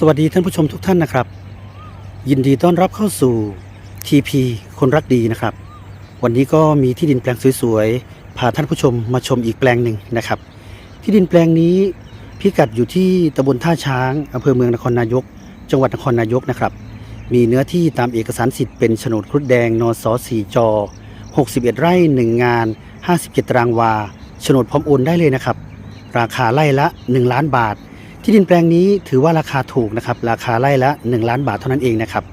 สวัสดีท่านผู้ชมทุกท่านนะครับ ยินดีต้อนรับเข้าสู่ TP คนรักดีนะครับ วันนี้ก็มีที่ดินแปลงสวยๆพาท่านผู้ชมมาชมอีกแปลงหนึ่งนะครับ ที่ดินแปลงนี้พิกัดอยู่ที่ตำบลท่าช้างอำเภอเมืองนครนายก จังหวัดนครนายกนะครับ มีเนื้อที่ตามเอกสารสิทธิ์เป็นโฉนดครุฑแดงนส4จอ61 ไร่ 1 งาน 57 ตารางวาโฉนดพร้อมโอนได้เลยนะครับ ราคาไร่ละ 1 ล้านบาท ที่ดินแปลงนี้ถือว่าราคาถูกนะครับ ราคาไร่ละ 1 ล้านบาทเท่านั้นเองนะครับ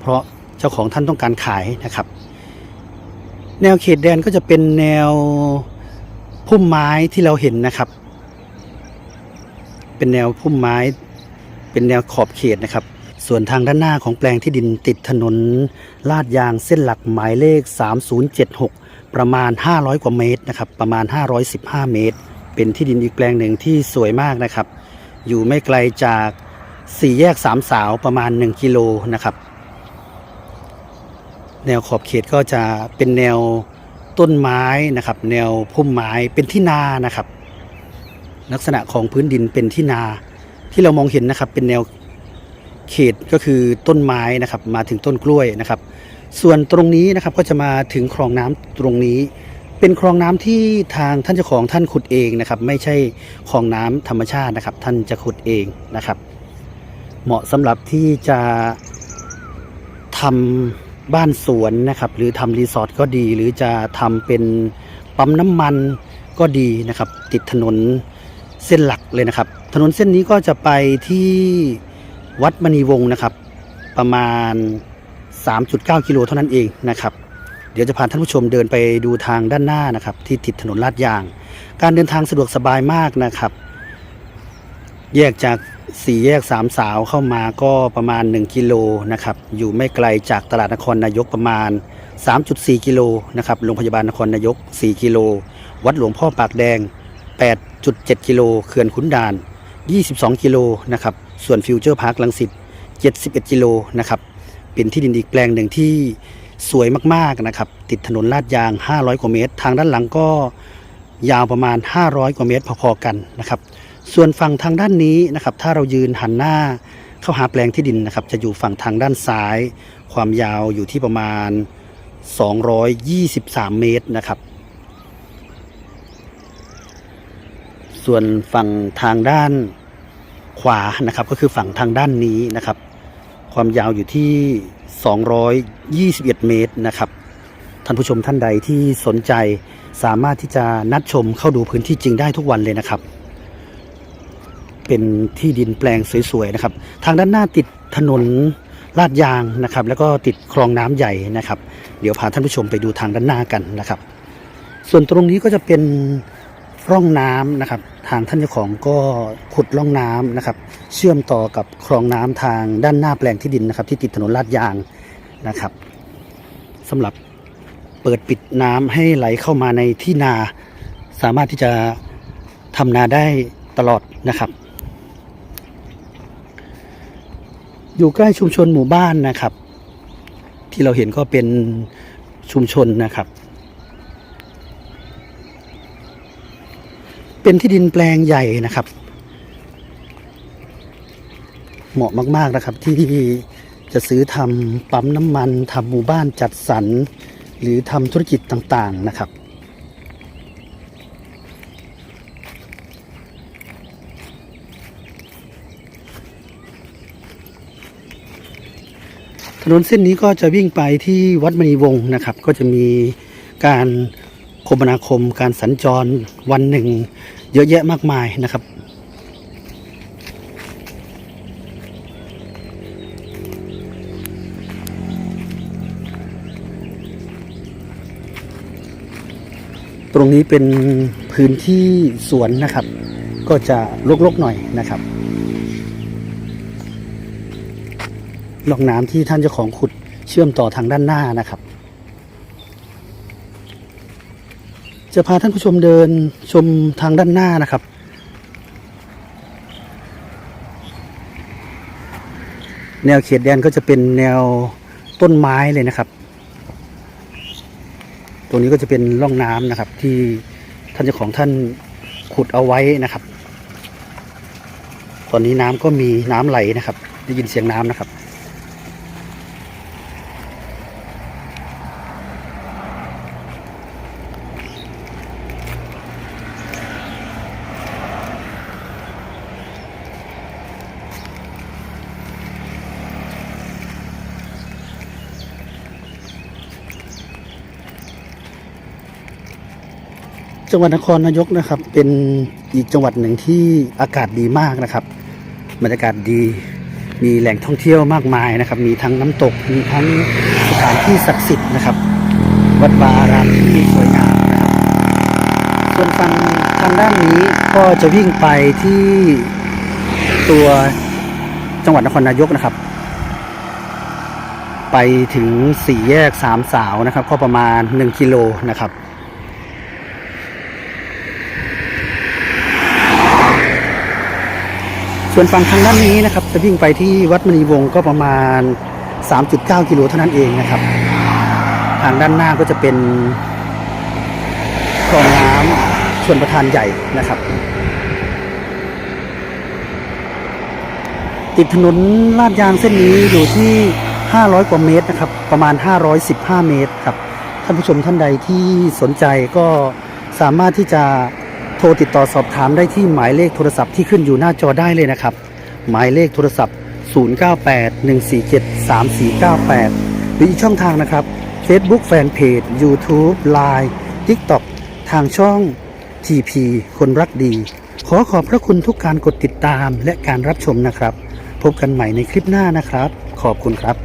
เพราะเจ้าของท่านต้องการขายนะครับ แนวเขตแดนก็จะเป็นแนวพุ่มไม้ที่เราเห็นนะครับ เป็นแนวพุ่มไม้ เป็นแนวขอบเขตนะครับ ส่วนทางด้านหน้าของแปลงที่ดินติดถนนลาดยางเส้นหลักหมายเลข 3076 ประมาณ 500 กว่าเมตรนะครับ ประมาณ 515 เมตร เป็นที่ดินอีกแปลงหนึ่งที่สวยมากนะครับ อยู่ไม่ไกลจากสี่แยกสามสาวประมาณ 1 กิโลนะครับ แนวขอบเขตก็จะเป็นแนวต้นไม้นะครับ แนวพุ่มไม้เป็นที่นานะครับ ลักษณะของพื้นดินเป็นที่นาที่เรามองเห็นนะครับเป็นแนวเขตก็คือต้นไม้นะครับ มาถึงต้นกล้วยนะครับ ส่วนตรงนี้นะครับก็จะมาถึงคลองน้ำตรงนี้ เป็นคลองน้ำที่ทางท่านเจ้าของท่านขุดเองนะครับ ไม่ใช่คลองน้ำธรรมชาตินะครับ ท่านจะขุดเองนะครับ เหมาะสำหรับที่จะทำบ้านสวนนะครับ หรือทำรีสอร์ทก็ดี หรือจะทำเป็นปั๊มน้ำมันก็ดีนะครับ ติดถนนเส้นหลักเลยนะครับ ถนนเส้นนี้ก็จะไปที่วัดมณีวงศ์นะครับ ประมาณ 3.9 กิโลเท่านั้นเองนะครับ เดี๋ยวจะพาท่านผู้ชมเดินไปดูทางด้านหน้านะครับ ที่ติดถนนลาดยาง การเดินทางสะดวกสบายมากนะครับ แยกจากสี่แยกสามสาวเข้ามาก็ประมาณ 1 กิโลนะครับ อยู่ไม่ไกลจากตลาดนครนายกประมาณ 3.4 กิโลนะครับ โรงพยาบาลนครนายก 4 กิโล วัดหลวงพ่อปากแดง 8.7 กิโล เขื่อนขุนด่าน 22 กิโลนะครับ ส่วนฟิวเจอร์พาร์คลังสิต 71 กิโลนะครับ เป็นที่ดินอีกแปลงหนึ่งที่ สวยมากๆนะครับ ติดถนนลาดยาง 500 กว่าเมตร ทางด้านหลังก็ยาวประมาณ 500 กว่าเมตรพอๆกันนะครับ ส่วนฝั่งทางด้านนี้นะครับ ถ้าเรายืนหันหน้าเข้าหาแปลงที่ดินนะครับ จะอยู่ฝั่งทางด้านซ้าย ความยาวอยู่ที่ประมาณ 223 เมตรนะครับ ส่วนฝั่งทางด้านขวานะครับ ก็คือฝั่งทางด้านนี้นะครับ ความยาวอยู่ที่ 221 เมตรนะครับ ท่านผู้ชมท่านใดที่สนใจสามารถที่จะนัดชมเข้าดูพื้นที่จริงได้ทุกวันเลยนะครับ เป็นที่ดินแปลงสวยๆนะครับ ทางด้านหน้าติดถนนลาดยางนะครับ แล้วก็ติดคลองน้ำใหญ่นะครับ เดี๋ยวพาท่านผู้ชมไปดูทางด้านหน้ากันนะครับ ส่วนตรงนี้ก็จะเป็น ร่องน้ำนะครับ ทางท่านเจ้าของก็ขุดร่องน้ำนะครับ เชื่อมต่อกับคลองน้ำทางด้านหน้าแปลงที่ดินนะครับ ที่ติดถนนลาดยางนะครับสำหรับเปิดปิดน้ำให้ไหลเข้ามาในที่นา สามารถที่จะทำนาได้ตลอดนะครับ อยู่ใกล้ชุมชนหมู่บ้านนะครับ ที่เราเห็นก็เป็นชุมชนนะครับ เป็นที่ดินแปลงใหญ่นะครับ เหมาะมาก ๆนะครับที่จะซื้อทำปั๊มน้ำมันทำหมู่บ้านจัดสรร หรือทำธุรกิจต่างๆนะครับ ถนนเส้นนี้ก็จะวิ่งไปที่วัดมณีวงศ์นะครับ ก็จะมีการ คมนาคมการสัญจรวันหนึ่ง เยอะแยะมากมายนะครับ ตรงนี้เป็นพื้นที่สวนนะครับ ก็จะรกๆหน่อยนะครับร่องน้ำที่ท่านเจ้าของขุดเชื่อมต่อทางด้านหน้านะครับ จะพาท่านผู้ชมเดินชมทางด้านหน้านะครับ แนวเขตแดนก็จะเป็นแนวต้นไม้เลยนะครับ ตรงนี้ก็จะเป็นร่องน้ำนะครับ ที่ท่านเจ้าของท่านขุดเอาไว้นะครับ ตอนนี้น้ำก็มีน้ำไหลนะครับ ได้ยินเสียงน้ำนะครับ จังหวัดนครนายกนะครับ เป็นอีกจังหวัดหนึ่งที่อากาศดีมากนะครับบรรยากาศดีมีแหล่งท่องเที่ยวมากมายนะครับ มีทั้งน้ำตกมีทั้งสถานที่ศักดิ์สิทธิ์นะครับ วัดวาอารามที่สวยงามนะครับส่วนฝั่งทางด้านนี้ก็จะวิ่งไปที่ตัวจังหวัดนครนายกนะครับ ไปถึงสี่แยกสามสาวนะครับ ก็ประมาณ 1กิโลนะครับ ส่วนฝั่งทางด้านนี้นะครับจะวิ่งไปที่วัดมณีวงศ์ก็ประมาณ 3.9 กิโลเท่านั้นเองนะครับ ทางด้านหน้าก็จะเป็นคลองน้ำชวนประทานใหญ่นะครับ ติดถนนลาดยางเส้นนี้อยู่ที่ 500 กว่าเมตรนะครับ ประมาณ 515 เมตรครับ ท่านผู้ชมท่านใดที่สนใจก็สามารถที่จะ ทรติดต่อสอบถามได้ที่หมายเลขโทรศัพท์ที่ขึ้นอยู่หน้าจอได้เลยนะครับ หมายเลขโทรศัพท์ 0981473498 หรืออีกช่องทางนะครับ Facebook Fanpage YouTube Line TikTok ทางช่อง TP คนรักดี ขอขอบพระคุณทุกการกดติดตามและการรับชมนะครับ พบกันใหม่ในคลิปหน้านะครับ ขอบคุณครับ